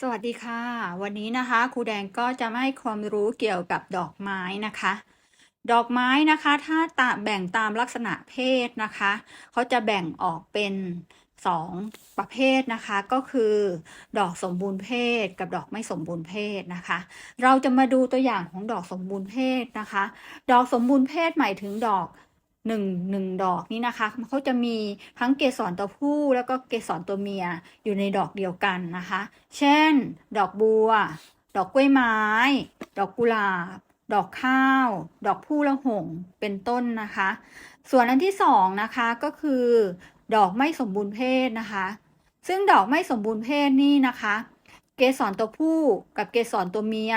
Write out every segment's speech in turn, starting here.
สวัสดีค่ะ วันนี้นะคะครูแดงก็จะให้ความรู้เกี่ยวกับดอกไม้นะคะ ดอกไม้นะคะถ้าตาแบ่งตามลักษณะเพศนะคะเขาจะแบ่งออกเป็นสองประเภทนะคะก็คือ ดอกสมบูรณ์เพศกับดอกไม่สมบูรณ์เพศนะคะ เราจะมาดูตัวอย่างของดอกสมบูรณ์เพศนะคะ ดอกสมบูรณ์เพศหมายถึงดอก หนึ่งหนึ่งดอกนี้นะคะเขาจะมีทั้งเกสรตัวผู้แล้วก็เกสรตัวเมียอยู่ในดอกเดียวกันนะคะ เช่น ดอกบัว ดอกกล้วยไม้ ดอกกุหลาบ ดอกข้าว ดอกผู้ละหงเป็นต้นนะคะ ส่วนอันที่สองนะคะก็คือ ดอกไม่สมบูรณ์เพศนะคะ ซึ่งดอกไม่สมบูรณ์เพศนี่นะคะ เกสรตัวผู้กับเกสรตัวเมีย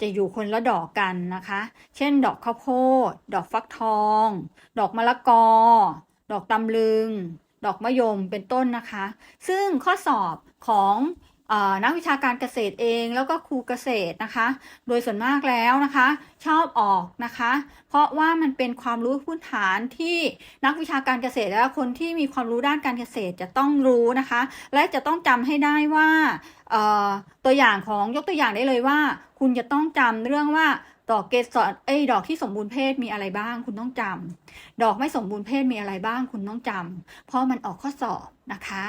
จะอยู่คนละดอกกันนะคะ เช่น ดอกข้าวโพด ดอกฟักทอง ดอกมะละกอ ดอกตำลึง ดอกมะยมเป็นต้นนะคะ ซึ่งข้อสอบของ นักวิชาการเกษตรเองแล้วก็ครูเกษตรนะคะ โดยส่วนมากแล้วนะคะ ชอบออกนะคะ เพราะว่ามันเป็นความรู้พื้นฐานที่นักวิชาการเกษตรและคนที่มีความรู้ด้านการเกษตรจะต้องรู้นะคะ และจะต้องจำให้ได้ว่าตัวอย่างของยกตัวอย่างได้เลยว่า คุณจะต้องจำเรื่องว่าดอกเกสรเอ้ดอกที่สมบูรณ์เพศมีอะไรบ้าง คุณต้องจำดอกไม่สมบูรณ์เพศมีอะไรบ้าง คุณต้องจำเพราะมันออกข้อสอบนะคะ